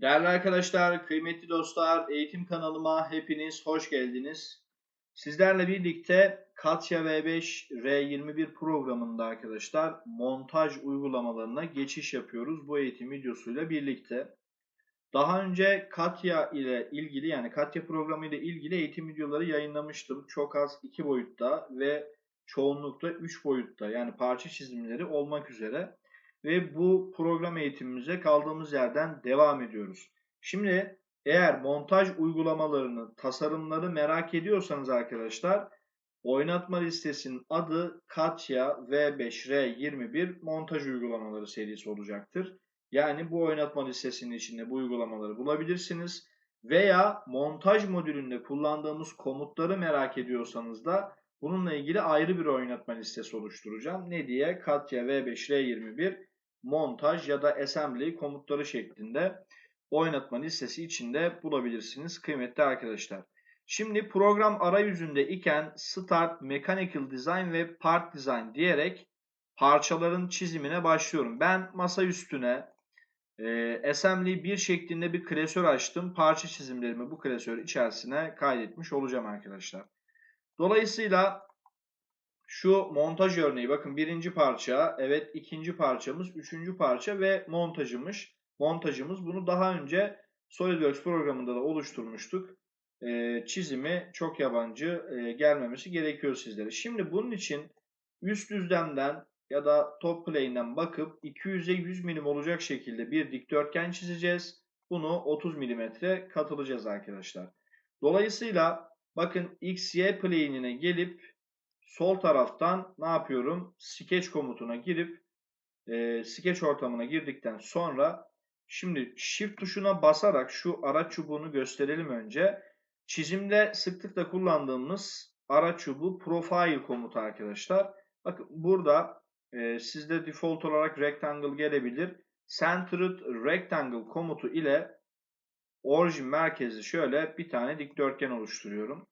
Değerli arkadaşlar, kıymetli dostlar, eğitim kanalıma hepiniz hoş geldiniz. Sizlerle birlikte Katya V5 R21 programında arkadaşlar montaj uygulamalarına geçiş yapıyoruz bu eğitim videosuyla birlikte. Daha önce Katya ile ilgili yani Katya programı ile ilgili eğitim videoları yayınlamıştım. Çok az 2 boyutta ve çoğunlukla 3 boyutta yani parça çizimleri olmak üzere ve bu program eğitimimize kaldığımız yerden devam ediyoruz. Şimdi eğer montaj uygulamalarını, tasarımları merak ediyorsanız arkadaşlar oynatma listesinin adı Katya V5R21 montaj uygulamaları serisi olacaktır. Yani bu oynatma listesinin içinde bu uygulamaları bulabilirsiniz. Veya montaj modülünde kullandığımız komutları merak ediyorsanız da bununla ilgili ayrı bir oynatma listesi oluşturacağım. Ne diye? Katya V5R21 montaj ya da assembly komutları şeklinde oynatma listesi içinde bulabilirsiniz kıymetli arkadaşlar. Şimdi program arayüzünde iken Start Mechanical Design ve Part Design diyerek parçaların çizimine başlıyorum. Ben masa üstüne e, assembly 1 şeklinde bir klasör açtım. Parça çizimlerimi bu klasör içerisine kaydetmiş olacağım arkadaşlar. Dolayısıyla şu montaj örneği bakın birinci parça, evet ikinci parçamız, üçüncü parça ve montajımız. Montajımız bunu daha önce SolidWorks programında da oluşturmuştuk. Ee, çizimi çok yabancı e, gelmemesi gerekiyor sizlere. Şimdi bunun için üst düzlemden ya da top plane'den bakıp 200'e 100 milim olacak şekilde bir dikdörtgen çizeceğiz. Bunu 30 milimetre katılacağız arkadaşlar. Dolayısıyla bakın XY plane'ine gelip sol taraftan ne yapıyorum? Sketch komutuna girip e, sketch ortamına girdikten sonra şimdi shift tuşuna basarak şu araç çubuğunu gösterelim önce. Çizimde sıklıkla kullandığımız araç çubuğu profile komutu arkadaşlar. Bakın burada e, sizde default olarak rectangle gelebilir. Centered rectangle komutu ile orijin merkezi şöyle bir tane dikdörtgen oluşturuyorum.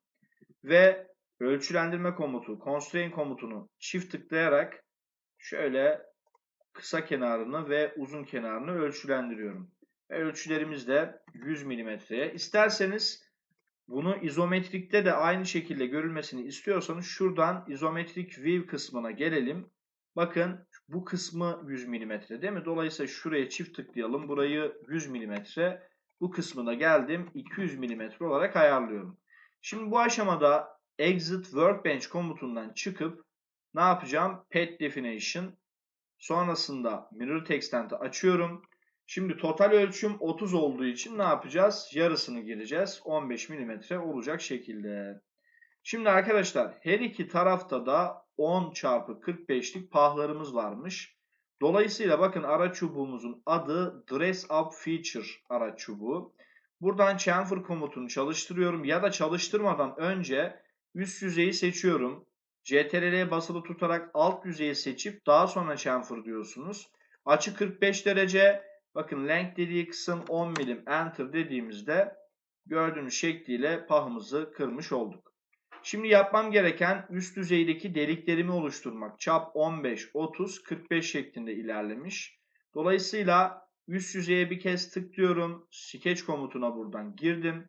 Ve ölçülendirme komutu, constraint komutunu çift tıklayarak şöyle kısa kenarını ve uzun kenarını ölçülendiriyorum. Ve ölçülerimiz de 100 milimetreye. İsterseniz bunu izometrikte de aynı şekilde görülmesini istiyorsanız şuradan izometrik view kısmına gelelim. Bakın bu kısmı 100 mm değil mi? Dolayısıyla şuraya çift tıklayalım. Burayı 100 mm. Bu kısmına geldim. 200 mm olarak ayarlıyorum. Şimdi bu aşamada exit workbench komutundan çıkıp ne yapacağım? Pet definition. Sonrasında mirror text'enti açıyorum. Şimdi total ölçüm 30 olduğu için ne yapacağız? Yarısını gireceğiz. 15 mm olacak şekilde. Şimdi arkadaşlar her iki tarafta da 10 çarpı 45'lik pahlarımız varmış. Dolayısıyla bakın araç çubuğumuzun adı Dress Up Feature araç çubuğu. Buradan chamfer komutunu çalıştırıyorum ya da çalıştırmadan önce üst yüzeyi seçiyorum. CTRL'ye basılı tutarak alt yüzeyi seçip daha sonra chamfer diyorsunuz. Açı 45 derece. Bakın length dediği kısım 10 milim. Enter dediğimizde gördüğünüz şekliyle pahımızı kırmış olduk. Şimdi yapmam gereken üst düzeydeki deliklerimi oluşturmak. Çap 15, 30, 45 şeklinde ilerlemiş. Dolayısıyla üst yüzeye bir kez tıklıyorum. Sketch komutuna buradan girdim.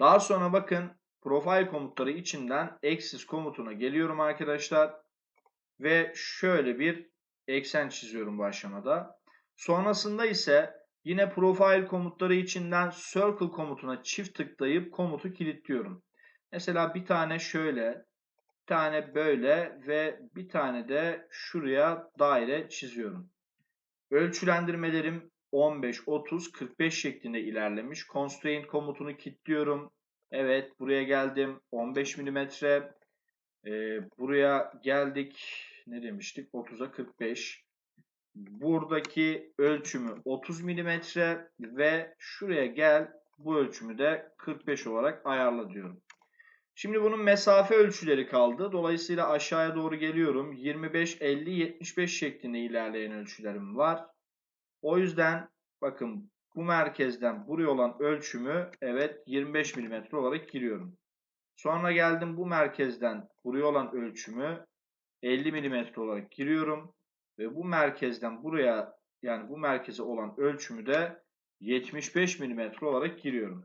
Daha sonra bakın profile komutları içinden axis komutuna geliyorum arkadaşlar. Ve şöyle bir eksen çiziyorum bu aşamada. Sonrasında ise yine profile komutları içinden circle komutuna çift tıklayıp komutu kilitliyorum. Mesela bir tane şöyle, bir tane böyle ve bir tane de şuraya daire çiziyorum. Ölçülendirmelerim 15, 30, 45 şeklinde ilerlemiş. Constraint komutunu kilitliyorum. Evet buraya geldim 15 mm. Ee, buraya geldik ne demiştik 30'a 45. Buradaki ölçümü 30 mm ve şuraya gel bu ölçümü de 45 olarak ayarla diyorum. Şimdi bunun mesafe ölçüleri kaldı. Dolayısıyla aşağıya doğru geliyorum. 25, 50, 75 şeklinde ilerleyen ölçülerim var. O yüzden bakın bu merkezden buraya olan ölçümü evet 25 mm olarak giriyorum. Sonra geldim bu merkezden buraya olan ölçümü 50 mm olarak giriyorum. Ve bu merkezden buraya yani bu merkeze olan ölçümü de 75 mm olarak giriyorum.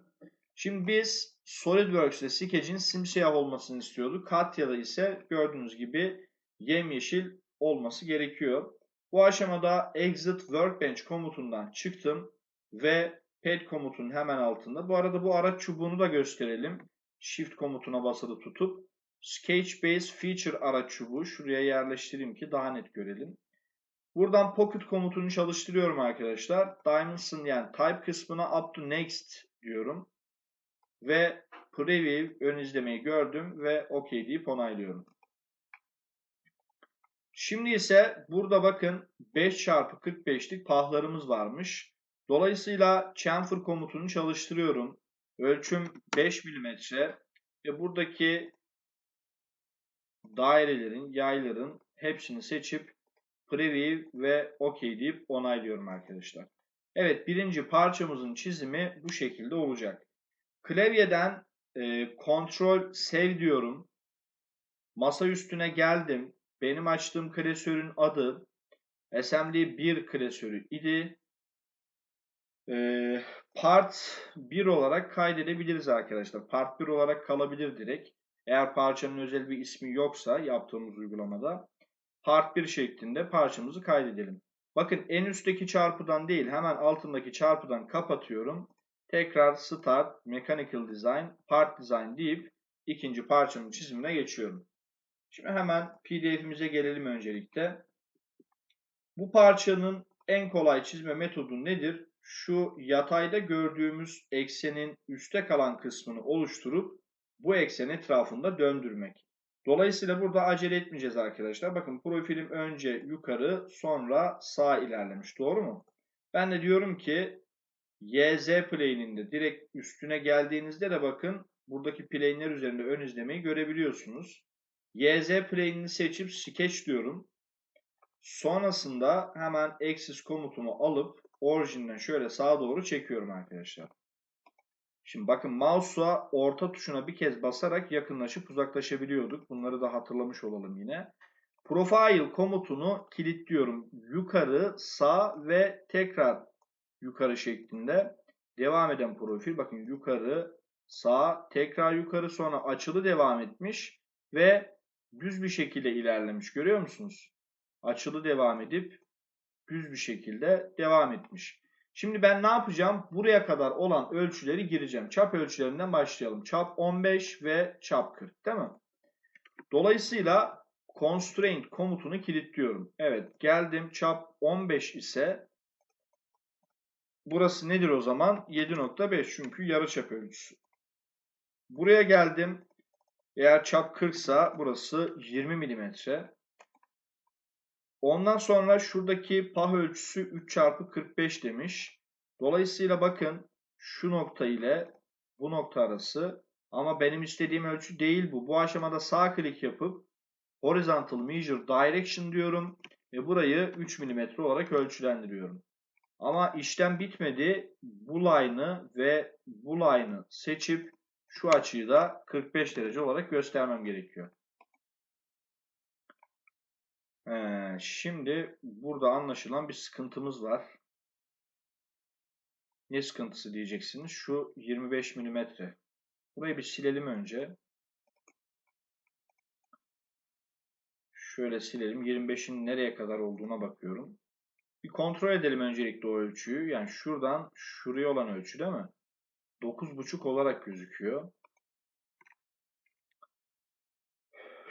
Şimdi biz SolidWorks'te sketch'in simsiyah olmasını istiyorduk. Katya'da ise gördüğünüz gibi yemyeşil olması gerekiyor. Bu aşamada exit workbench komutundan çıktım ve pad komutunun hemen altında. Bu arada bu araç çubuğunu da gösterelim. Shift komutuna basılı tutup Sketch Base Feature araç çubuğu şuraya yerleştireyim ki daha net görelim. Buradan Pocket komutunu çalıştırıyorum arkadaşlar. Dimension yani type kısmına up to next diyorum. Ve preview ön izlemeyi gördüm ve OK deyip onaylıyorum. Şimdi ise burada bakın 5 çarpı 45'lik pahlarımız varmış. Dolayısıyla chamfer komutunu çalıştırıyorum. Ölçüm 5 mm ve buradaki dairelerin, yayların hepsini seçip preview ve OK deyip onaylıyorum arkadaşlar. Evet birinci parçamızın çizimi bu şekilde olacak. Klavyeden e, Ctrl Save diyorum. Masa üstüne geldim. Benim açtığım klasörün adı Assembly 1 klasörü idi. E, part 1 olarak kaydedebiliriz arkadaşlar. Part 1 olarak kalabilir direkt. Eğer parçanın özel bir ismi yoksa yaptığımız uygulamada part 1 şeklinde parçamızı kaydedelim. Bakın en üstteki çarpıdan değil hemen altındaki çarpıdan kapatıyorum. Tekrar Start, Mechanical Design, Part Design deyip ikinci parçanın çizimine geçiyorum. Şimdi hemen PDF'imize gelelim öncelikle. Bu parçanın en kolay çizme metodu nedir? Şu yatayda gördüğümüz eksenin üste kalan kısmını oluşturup bu eksen etrafında döndürmek. Dolayısıyla burada acele etmeyeceğiz arkadaşlar. Bakın profilim önce yukarı sonra sağ ilerlemiş. Doğru mu? Ben de diyorum ki YZ plane'inde direkt üstüne geldiğinizde de bakın buradaki plane'ler üzerinde ön izlemeyi görebiliyorsunuz. YZ plane'ini seçip sketch diyorum. Sonrasında hemen axis komutumu alıp orijinden şöyle sağa doğru çekiyorum arkadaşlar. Şimdi bakın mouse'a orta tuşuna bir kez basarak yakınlaşıp uzaklaşabiliyorduk. Bunları da hatırlamış olalım yine. Profile komutunu kilitliyorum. Yukarı, sağ ve tekrar yukarı şeklinde devam eden profil. Bakın yukarı, sağ, tekrar yukarı sonra açılı devam etmiş ve düz bir şekilde ilerlemiş. Görüyor musunuz? Açılı devam edip düz bir şekilde devam etmiş. Şimdi ben ne yapacağım? Buraya kadar olan ölçüleri gireceğim. Çap ölçülerinden başlayalım. Çap 15 ve çap 40 değil mi? Dolayısıyla constraint komutunu kilitliyorum. Evet geldim çap 15 ise burası nedir o zaman? 7.5 çünkü yarıçap ölçüsü. Buraya geldim. Eğer çap 40 ise burası 20 mm. Ondan sonra şuradaki pah ölçüsü 3 çarpı 45 demiş. Dolayısıyla bakın şu nokta ile bu nokta arası ama benim istediğim ölçü değil bu. Bu aşamada sağ klik yapıp horizontal measure direction diyorum ve burayı 3 mm olarak ölçülendiriyorum. Ama işlem bitmedi. Bu line'ı ve bu line'ı seçip şu açıyı da 45 derece olarak göstermem gerekiyor. Ee, şimdi burada anlaşılan bir sıkıntımız var. Ne sıkıntısı diyeceksiniz? Şu 25 mm. Burayı bir silelim önce. Şöyle silelim. 25'in nereye kadar olduğuna bakıyorum. Bir kontrol edelim öncelikle o ölçüyü. Yani şuradan şuraya olan ölçü değil mi? 9.5 olarak gözüküyor.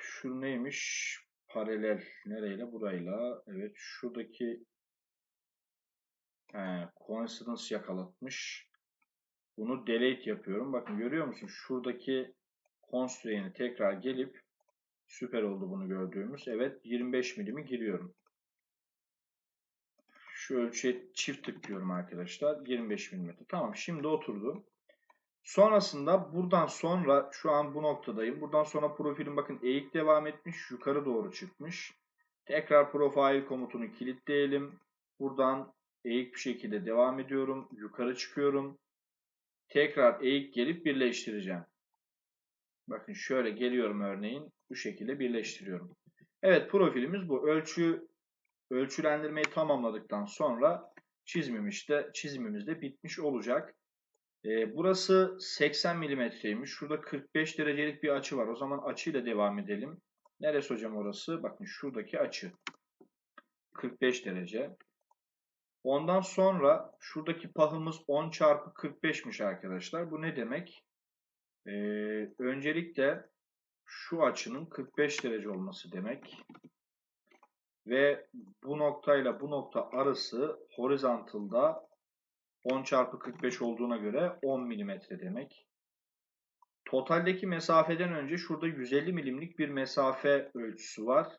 Şu neymiş? Paralel nereyle? Burayla. Evet şuradaki he, coincidence yakalatmış. Bunu delete yapıyorum. Bakın görüyor musun? Şuradaki constraint'i tekrar gelip süper oldu bunu gördüğümüz. Evet 25 milimi giriyorum. Şu ölçüye çift tıklıyorum arkadaşlar. 25 mm. Tamam şimdi oturdu. Sonrasında buradan sonra şu an bu noktadayım. Buradan sonra profilim bakın eğik devam etmiş. Yukarı doğru çıkmış. Tekrar profile komutunu kilitleyelim. Buradan eğik bir şekilde devam ediyorum. Yukarı çıkıyorum. Tekrar eğik gelip birleştireceğim. Bakın şöyle geliyorum örneğin. Bu şekilde birleştiriyorum. Evet profilimiz bu. Ölçü ölçülendirmeyi tamamladıktan sonra çizmimiz de, çizimimiz de bitmiş olacak. Ee, burası 80 milimetreymiş. Şurada 45 derecelik bir açı var. O zaman açıyla devam edelim. Neresi hocam orası? Bakın şuradaki açı. 45 derece. Ondan sonra şuradaki pahımız 10 çarpı 45'miş arkadaşlar. Bu ne demek? Ee, öncelikle şu açının 45 derece olması demek. Ve bu noktayla bu nokta arası horizontalda 10 çarpı 45 olduğuna göre 10 milimetre demek. Totaldeki mesafeden önce şurada 150 milimlik bir mesafe ölçüsü var.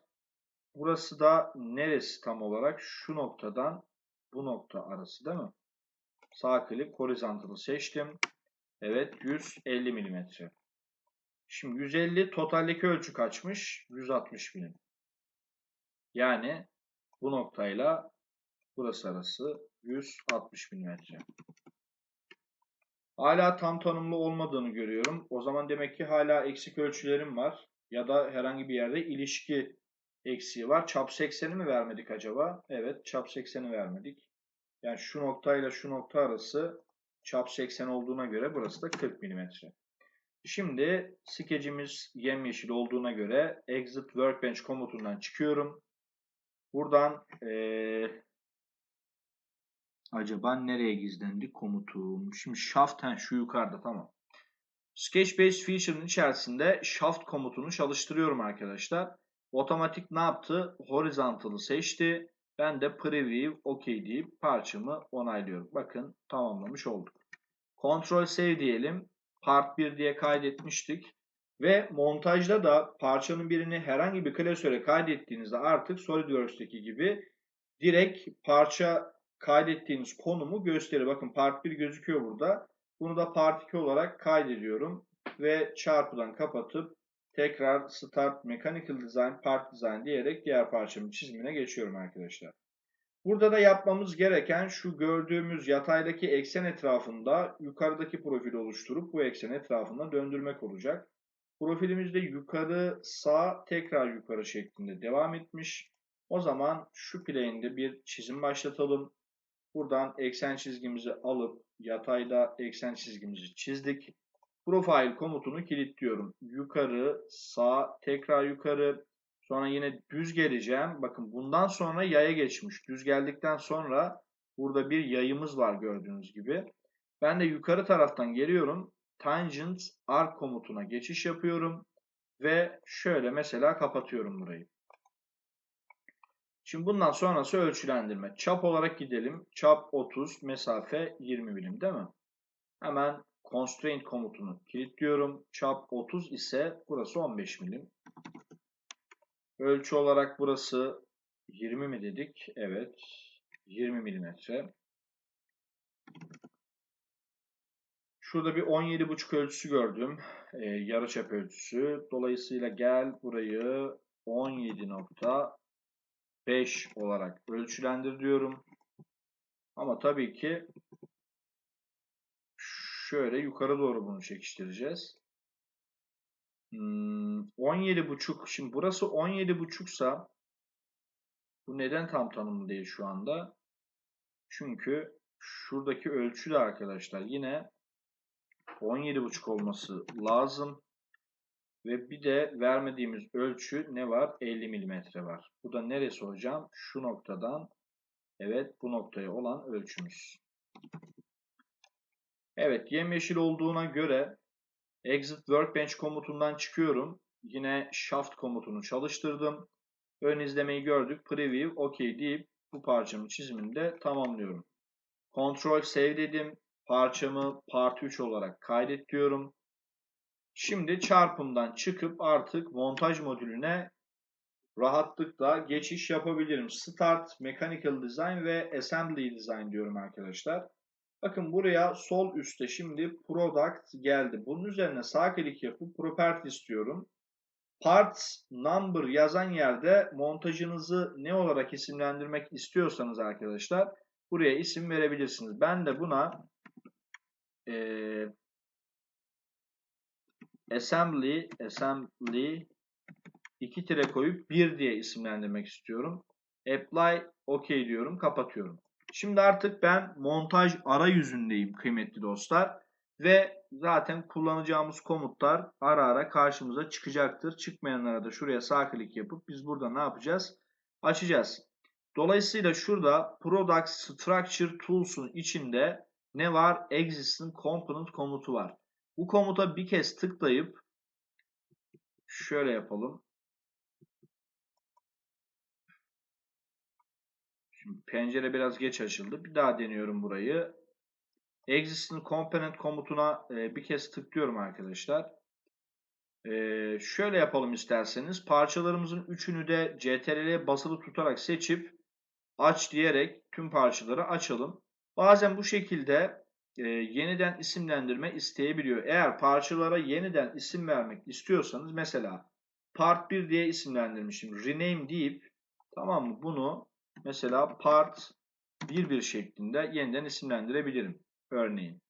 Burası da neresi tam olarak? Şu noktadan bu nokta arası değil mi? Sağ klik horizontalı seçtim. Evet 150 milimetre. Şimdi 150 totaldeki ölçü kaçmış? 160 milim. Yani bu noktayla burası arası 160 milimetre. Hala tam tanımlı olmadığını görüyorum. O zaman demek ki hala eksik ölçülerim var. Ya da herhangi bir yerde ilişki eksiği var. Çap 80'i mi vermedik acaba? Evet çap 80'i vermedik. Yani şu noktayla şu nokta arası çap 80 olduğuna göre burası da 40 mm. Şimdi skecimiz yemyeşil olduğuna göre exit workbench komutundan çıkıyorum. Buradan ee, acaba nereye gizlendi komutum? Şimdi shaft ha, şu yukarıda tamam. Sketchbase feature'ın içerisinde shaft komutunu çalıştırıyorum arkadaşlar. Otomatik ne yaptı? Horizontal'ı seçti. Ben de preview OK deyip parçamı onaylıyorum. Bakın tamamlamış olduk. Ctrl save diyelim. Part 1 diye kaydetmiştik. Ve montajda da parçanın birini herhangi bir klasöre kaydettiğinizde artık SolidWorks'teki gibi direkt parça kaydettiğiniz konumu gösterir. Bakın part 1 gözüküyor burada. Bunu da part 2 olarak kaydediyorum. Ve çarpıdan kapatıp tekrar Start Mechanical Design, Part Design diyerek diğer parçamın çizimine geçiyorum arkadaşlar. Burada da yapmamız gereken şu gördüğümüz yataydaki eksen etrafında yukarıdaki profil oluşturup bu eksen etrafında döndürmek olacak. Profilimizde yukarı sağ tekrar yukarı şeklinde devam etmiş. O zaman şu plane'de bir çizim başlatalım. Buradan eksen çizgimizi alıp yatayda eksen çizgimizi çizdik. Profile komutunu kilitliyorum. Yukarı, sağ, tekrar yukarı. Sonra yine düz geleceğim. Bakın bundan sonra yaya geçmiş. Düz geldikten sonra burada bir yayımız var gördüğünüz gibi. Ben de yukarı taraftan geliyorum. Tangent arc komutuna geçiş yapıyorum. Ve şöyle mesela kapatıyorum burayı. Şimdi bundan sonrası ölçülendirme. Çap olarak gidelim. Çap 30, mesafe 20 birim değil mi? Hemen constraint komutunu kilitliyorum. Çap 30 ise burası 15 milim. Ölçü olarak burası 20 mi dedik? Evet. 20 milimetre. Şurada bir 17,5 ölçüsü gördüm. Ee, yarıçap ölçüsü. Dolayısıyla gel burayı 17.5 olarak ölçülendir diyorum. Ama tabii ki şöyle yukarı doğru bunu çekiştireceğiz. Hmm, 17.5 şimdi burası 17.5 sa bu neden tam tanımlı değil şu anda? Çünkü şuradaki ölçü de arkadaşlar yine 17.5 olması lazım. Ve bir de vermediğimiz ölçü ne var? 50 mm var. Bu da neresi hocam? Şu noktadan evet bu noktaya olan ölçümüz. Evet yemyeşil olduğuna göre exit workbench komutundan çıkıyorum. Yine shaft komutunu çalıştırdım. Ön izlemeyi gördük. Preview OK deyip bu parçamın çizimini de tamamlıyorum. Ctrl save dedim. Parçamı part 3 olarak kaydet diyorum. Şimdi çarpımdan çıkıp artık montaj modülüne rahatlıkla geçiş yapabilirim. Start Mechanical Design ve Assembly Design diyorum arkadaşlar. Bakın buraya sol üstte şimdi Product geldi. Bunun üzerine sağ klik yapıp Property istiyorum. Parts Number yazan yerde montajınızı ne olarak isimlendirmek istiyorsanız arkadaşlar buraya isim verebilirsiniz. Ben de buna e, Assembly Assembly 2 tire koyup 1 diye isimlendirmek istiyorum. Apply OK diyorum. Kapatıyorum. Şimdi artık ben montaj arayüzündeyim kıymetli dostlar. Ve zaten kullanacağımız komutlar ara ara karşımıza çıkacaktır. Çıkmayanlara da şuraya sağ klik yapıp biz burada ne yapacağız? Açacağız. Dolayısıyla şurada Product Structure Tools'un içinde ne var? Existing Component komutu var. Bu komuta bir kez tıklayıp şöyle yapalım. Şimdi pencere biraz geç açıldı. Bir daha deniyorum burayı. Existing Component komutuna e, bir kez tıklıyorum arkadaşlar. E, şöyle yapalım isterseniz. Parçalarımızın üçünü de CTRL'ye basılı tutarak seçip aç diyerek tüm parçaları açalım. Bazen bu şekilde e, yeniden isimlendirme isteyebiliyor. Eğer parçalara yeniden isim vermek istiyorsanız mesela part 1 diye isimlendirmişim. Rename deyip tamam mı bunu mesela part 1 bir şeklinde yeniden isimlendirebilirim. Örneğin.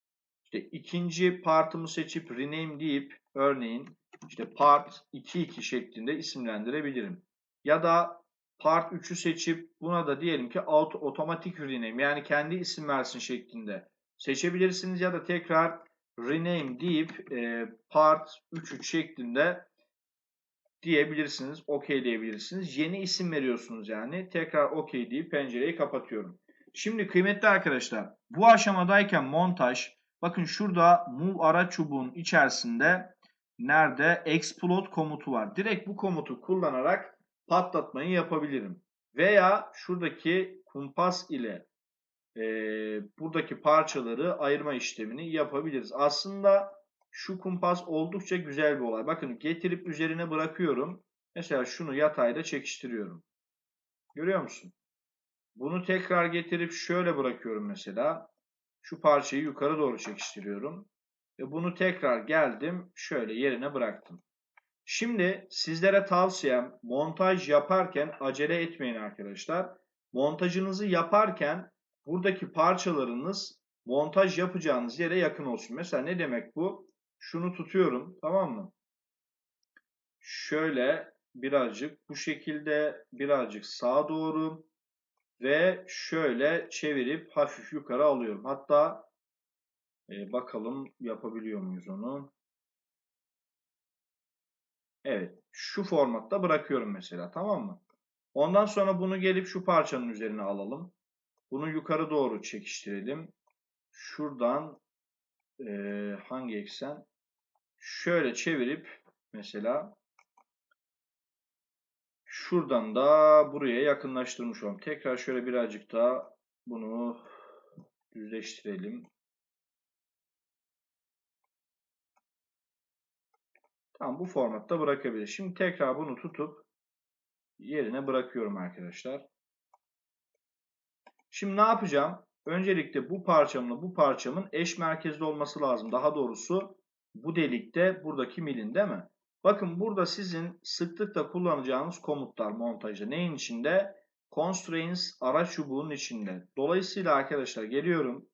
İşte ikinci partımı seçip rename deyip örneğin işte part 2.2 şeklinde isimlendirebilirim. Ya da part 3'ü seçip buna da diyelim ki auto, otomatik rename yani kendi isim versin şeklinde seçebilirsiniz ya da tekrar rename deyip e, part 3.3 şeklinde diyebilirsiniz. OK diyebilirsiniz. Yeni isim veriyorsunuz yani. Tekrar OK deyip pencereyi kapatıyorum. Şimdi kıymetli arkadaşlar bu aşamadayken montaj bakın şurada move ara çubuğun içerisinde nerede explode komutu var. Direkt bu komutu kullanarak patlatmayı yapabilirim. Veya şuradaki kumpas ile e, buradaki parçaları ayırma işlemini yapabiliriz. Aslında şu kumpas oldukça güzel bir olay. Bakın getirip üzerine bırakıyorum. Mesela şunu yatayda çekiştiriyorum. Görüyor musun? Bunu tekrar getirip şöyle bırakıyorum mesela. Şu parçayı yukarı doğru çekiştiriyorum. Ve bunu tekrar geldim şöyle yerine bıraktım. Şimdi sizlere tavsiyem montaj yaparken acele etmeyin arkadaşlar. Montajınızı yaparken buradaki parçalarınız montaj yapacağınız yere yakın olsun. Mesela ne demek bu? Şunu tutuyorum tamam mı? Şöyle birazcık bu şekilde birazcık sağa doğru ve şöyle çevirip hafif yukarı alıyorum. Hatta e, bakalım yapabiliyor muyuz onu? Evet. Şu formatta bırakıyorum mesela. Tamam mı? Ondan sonra bunu gelip şu parçanın üzerine alalım. Bunu yukarı doğru çekiştirelim. Şuradan e, hangi eksen? Şöyle çevirip mesela Şuradan da buraya yakınlaştırmış olalım. Tekrar şöyle birazcık daha bunu düzleştirelim. Tamam bu formatta bırakabilir. Şimdi tekrar bunu tutup yerine bırakıyorum arkadaşlar. Şimdi ne yapacağım? Öncelikle bu parçamla bu parçamın eş merkezli olması lazım. Daha doğrusu bu delikte buradaki milin değil mi? Bakın burada sizin sıklıkla kullanacağınız komutlar montajda. Neyin içinde? Constraints ara çubuğunun içinde. Dolayısıyla arkadaşlar geliyorum.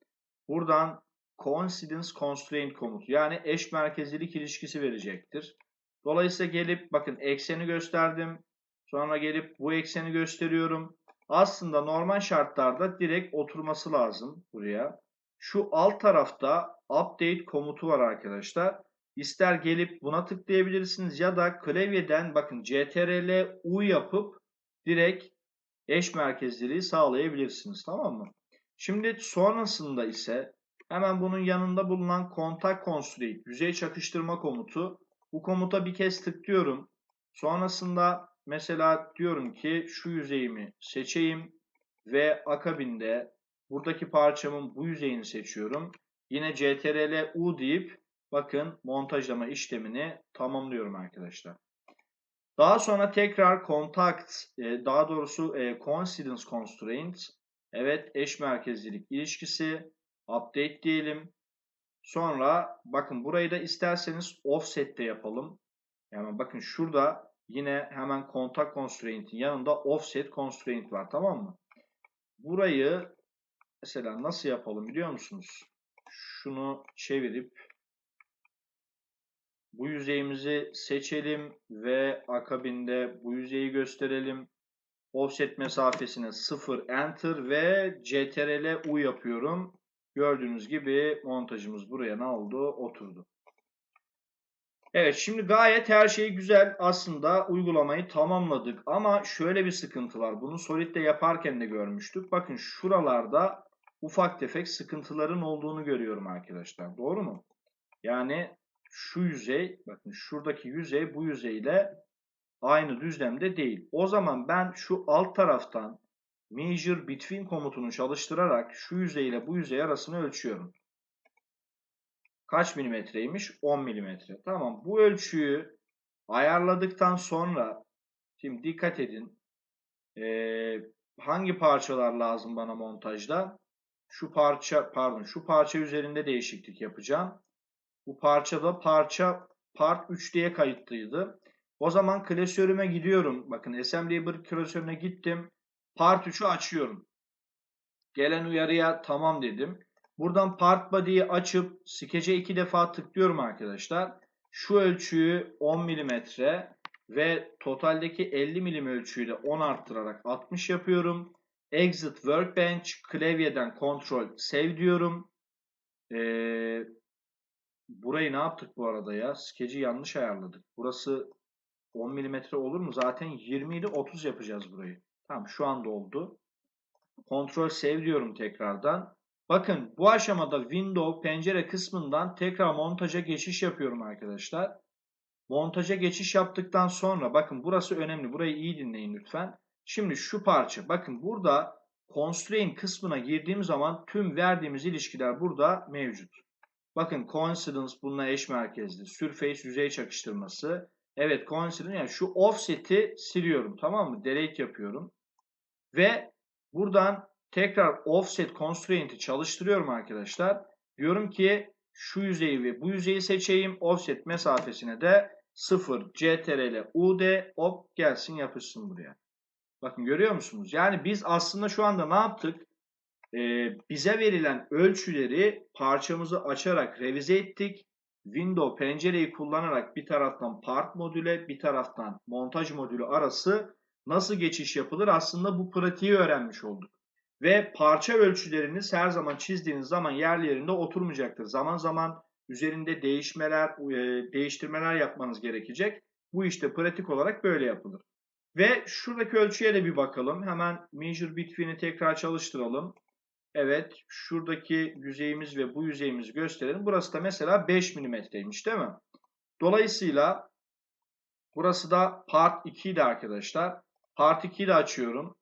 Buradan coincidence constraint komutu yani eş merkezlilik ilişkisi verecektir. Dolayısıyla gelip bakın ekseni gösterdim. Sonra gelip bu ekseni gösteriyorum. Aslında normal şartlarda direkt oturması lazım buraya. Şu alt tarafta update komutu var arkadaşlar. İster gelip buna tıklayabilirsiniz ya da klavyeden bakın CTRL U yapıp direkt eş merkezliliği sağlayabilirsiniz. Tamam mı? Şimdi sonrasında ise hemen bunun yanında bulunan kontak constraint yüzey çakıştırma komutu. Bu komuta bir kez tıklıyorum. Sonrasında mesela diyorum ki şu yüzeyimi seçeyim ve akabinde buradaki parçamın bu yüzeyini seçiyorum. Yine CTRL U deyip bakın montajlama işlemini tamamlıyorum arkadaşlar. Daha sonra tekrar contact, e, daha doğrusu e, coincidence constraint, evet eş merkezlilik ilişkisi, update diyelim. Sonra bakın burayı da isterseniz offset de yapalım. Yani bakın şurada yine hemen contact constraint'in yanında offset constraint var tamam mı? Burayı mesela nasıl yapalım biliyor musunuz? Şunu çevirip bu yüzeyimizi seçelim ve akabinde bu yüzeyi gösterelim. Offset mesafesine 0 enter ve CTRL U yapıyorum. Gördüğünüz gibi montajımız buraya ne oldu? Oturdu. Evet şimdi gayet her şey güzel. Aslında uygulamayı tamamladık. Ama şöyle bir sıkıntı var. Bunu Solid'de yaparken de görmüştük. Bakın şuralarda ufak tefek sıkıntıların olduğunu görüyorum arkadaşlar. Doğru mu? Yani şu yüzey, bakın şuradaki yüzey bu yüzeyle aynı düzlemde değil. O zaman ben şu alt taraftan measure between komutunu çalıştırarak şu yüzey ile bu yüzey arasını ölçüyorum. Kaç milimetreymiş? 10 milimetre. Tamam bu ölçüyü ayarladıktan sonra şimdi dikkat edin ee, hangi parçalar lazım bana montajda? Şu parça pardon şu parça üzerinde değişiklik yapacağım. Bu parçada parça part 3 diye kayıtlıydı. O zaman klasörüme gidiyorum. Bakın assembly klasörüne gittim. Part 3'ü açıyorum. Gelen uyarıya tamam dedim. Buradan part body'yi açıp skece iki defa tıklıyorum arkadaşlar. Şu ölçüyü 10 mm ve totaldeki 50 mm ölçüyü de 10 arttırarak 60 yapıyorum. Exit Workbench klavyeden Ctrl Save diyorum. Ee, burayı ne yaptık bu arada ya? Skeci yanlış ayarladık. Burası 10 mm olur mu? Zaten 20 ile 30 yapacağız burayı. Tamam şu anda oldu. Ctrl Save diyorum tekrardan. Bakın bu aşamada Window pencere kısmından tekrar montaja geçiş yapıyorum arkadaşlar. Montaja geçiş yaptıktan sonra bakın burası önemli. Burayı iyi dinleyin lütfen. Şimdi şu parça bakın burada constraint kısmına girdiğim zaman tüm verdiğimiz ilişkiler burada mevcut. Bakın coincidence bununla eş merkezli. Surface yüzey çakıştırması. Evet coincidence yani şu offset'i siliyorum tamam mı? Delete yapıyorum. Ve buradan tekrar offset constraint'i çalıştırıyorum arkadaşlar. Diyorum ki şu yüzeyi ve bu yüzeyi seçeyim. Offset mesafesine de 0 CTRL UD hop gelsin yapışsın buraya. Bakın görüyor musunuz? Yani biz aslında şu anda ne yaptık? Ee, bize verilen ölçüleri parçamızı açarak revize ettik. Window pencereyi kullanarak bir taraftan part modüle bir taraftan montaj modülü arası nasıl geçiş yapılır aslında bu pratiği öğrenmiş olduk. Ve parça ölçüleriniz her zaman çizdiğiniz zaman yer yerinde oturmayacaktır. Zaman zaman üzerinde değişmeler, e, değiştirmeler yapmanız gerekecek. Bu işte pratik olarak böyle yapılır. Ve şuradaki ölçüye de bir bakalım. Hemen Measure Between'i tekrar çalıştıralım. Evet, şuradaki yüzeyimiz ve bu yüzeyimizi gösterelim. Burası da mesela 5 mm'ymiş değil mi? Dolayısıyla burası da Part 2'ydi arkadaşlar. Part 2'yi de açıyorum.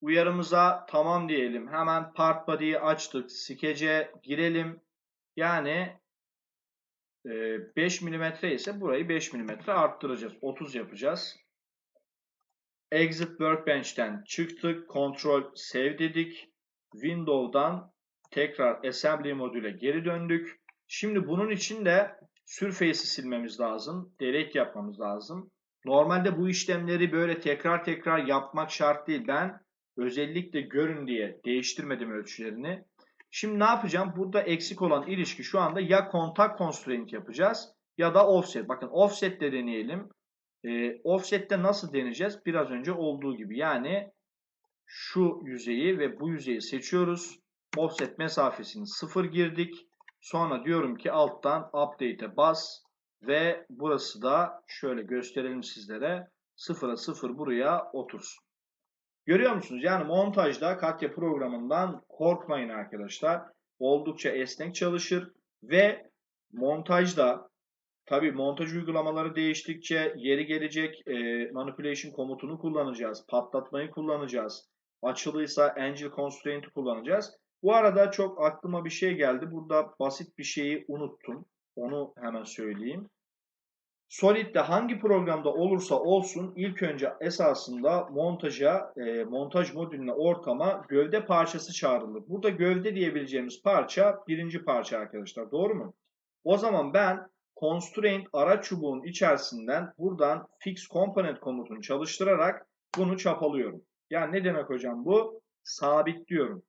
Uyarımıza tamam diyelim. Hemen Part Body'yi açtık. Skece girelim. Yani 5 mm ise burayı 5 mm arttıracağız. 30 yapacağız. Exit Workbench'ten çıktık. Ctrl Save dedik. Window'dan tekrar Assembly modüle geri döndük. Şimdi bunun için de Surface'i silmemiz lazım. Delete yapmamız lazım. Normalde bu işlemleri böyle tekrar tekrar yapmak şart değil. Ben özellikle görün diye değiştirmedim ölçülerini. Şimdi ne yapacağım? Burada eksik olan ilişki şu anda ya kontak constraint yapacağız ya da offset. Bakın offset de deneyelim. E, offset'te nasıl deneyeceğiz? Biraz önce olduğu gibi. Yani şu yüzeyi ve bu yüzeyi seçiyoruz. Offset mesafesini 0 girdik. Sonra diyorum ki alttan update'e bas ve burası da şöyle gösterelim sizlere. 0'a 0 buraya otursun. Görüyor musunuz? Yani montajda Katya programından korkmayın arkadaşlar. Oldukça esnek çalışır ve montajda tabi montaj uygulamaları değiştikçe yeri gelecek e, manipulation komutunu kullanacağız. Patlatmayı kullanacağız. Açılıysa angel constraint'i kullanacağız. Bu arada çok aklıma bir şey geldi. Burada basit bir şeyi unuttum. Onu hemen söyleyeyim. Solid'de hangi programda olursa olsun ilk önce esasında montaja, e, montaj modülüne ortama gövde parçası çağrılır. Burada gövde diyebileceğimiz parça birinci parça arkadaşlar. Doğru mu? O zaman ben constraint ara çubuğun içerisinden buradan fix component komutunu çalıştırarak bunu çapalıyorum. Yani ne demek hocam bu? Sabitliyorum.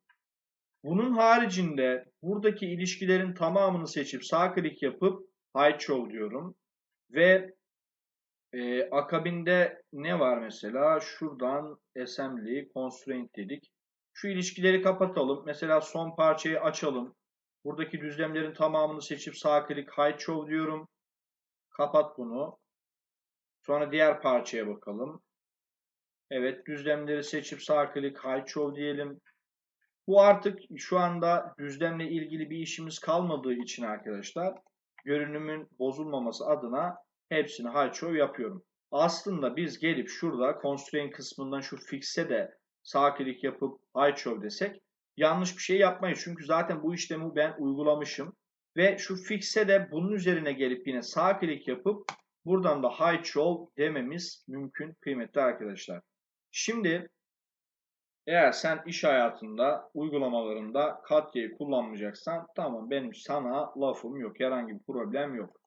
Bunun haricinde buradaki ilişkilerin tamamını seçip sağ klik yapıp hide show diyorum. Ve Ee, akabinde ne var mesela? Şuradan assembly, constraint dedik. Şu ilişkileri kapatalım. Mesela son parçayı açalım. Buradaki düzlemlerin tamamını seçip sağ klik hide show diyorum. Kapat bunu. Sonra diğer parçaya bakalım. Evet düzlemleri seçip sağ klik hide show diyelim. Bu artık şu anda düzlemle ilgili bir işimiz kalmadığı için arkadaşlar görünümün bozulmaması adına hepsini hide show yapıyorum. Aslında biz gelip şurada constraint kısmından şu fix'e de sağ klik yapıp hide show desek yanlış bir şey yapmayız. Çünkü zaten bu işlemi ben uygulamışım. Ve şu fix'e de bunun üzerine gelip yine sağ klik yapıp buradan da hide show dememiz mümkün kıymetli arkadaşlar. Şimdi eğer sen iş hayatında, uygulamalarında Katya'yı kullanmayacaksan tamam benim sana lafım yok. Herhangi bir problem yok.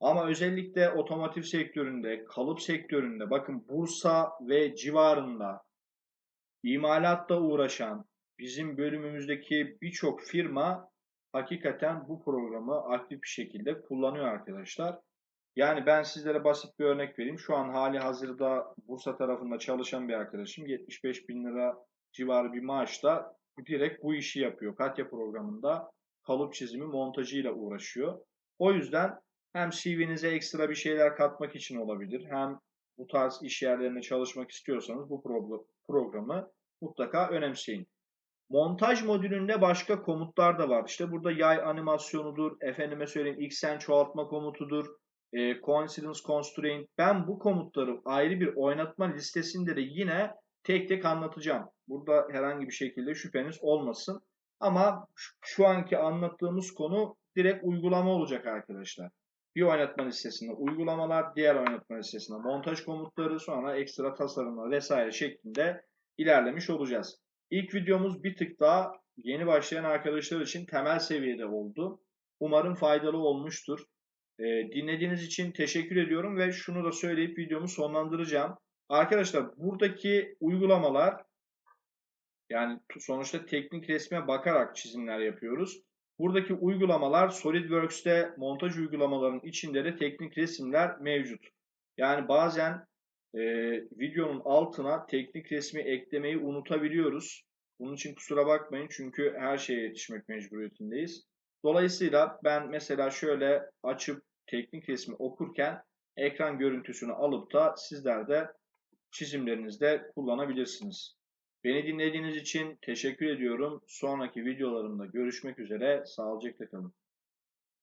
Ama özellikle otomotiv sektöründe, kalıp sektöründe bakın Bursa ve civarında imalatla uğraşan bizim bölümümüzdeki birçok firma hakikaten bu programı aktif bir şekilde kullanıyor arkadaşlar. Yani ben sizlere basit bir örnek vereyim. Şu an hali hazırda Bursa tarafında çalışan bir arkadaşım 75 bin lira civarı bir maaşla direkt bu işi yapıyor. Katya programında kalıp çizimi montajıyla uğraşıyor. O yüzden hem CV'nize ekstra bir şeyler katmak için olabilir. Hem bu tarz iş yerlerine çalışmak istiyorsanız bu programı mutlaka önemseyin. Montaj modülünde başka komutlar da var. İşte burada yay animasyonudur, efendime söyleyeyim xen çoğaltma komutudur, e, coincidence constraint. Ben bu komutları ayrı bir oynatma listesinde de yine tek tek anlatacağım. Burada herhangi bir şekilde şüpheniz olmasın. Ama şu anki anlattığımız konu direkt uygulama olacak arkadaşlar. Bir oynatma listesinde uygulamalar, diğer oynatma listesinde montaj komutları, sonra ekstra tasarımlar vesaire şeklinde ilerlemiş olacağız. İlk videomuz bir tık daha yeni başlayan arkadaşlar için temel seviyede oldu. Umarım faydalı olmuştur. E, dinlediğiniz için teşekkür ediyorum ve şunu da söyleyip videomu sonlandıracağım. Arkadaşlar buradaki uygulamalar yani sonuçta teknik resme bakarak çizimler yapıyoruz. Buradaki uygulamalar SolidWorks'te montaj uygulamalarının içinde de teknik resimler mevcut. Yani bazen e, videonun altına teknik resmi eklemeyi unutabiliyoruz. Bunun için kusura bakmayın çünkü her şeye yetişmek mecburiyetindeyiz. Dolayısıyla ben mesela şöyle açıp teknik resmi okurken ekran görüntüsünü alıp da sizler de çizimlerinizde kullanabilirsiniz. Beni dinlediğiniz için teşekkür ediyorum. Sonraki videolarımda görüşmek üzere. Sağlıcakla kalın.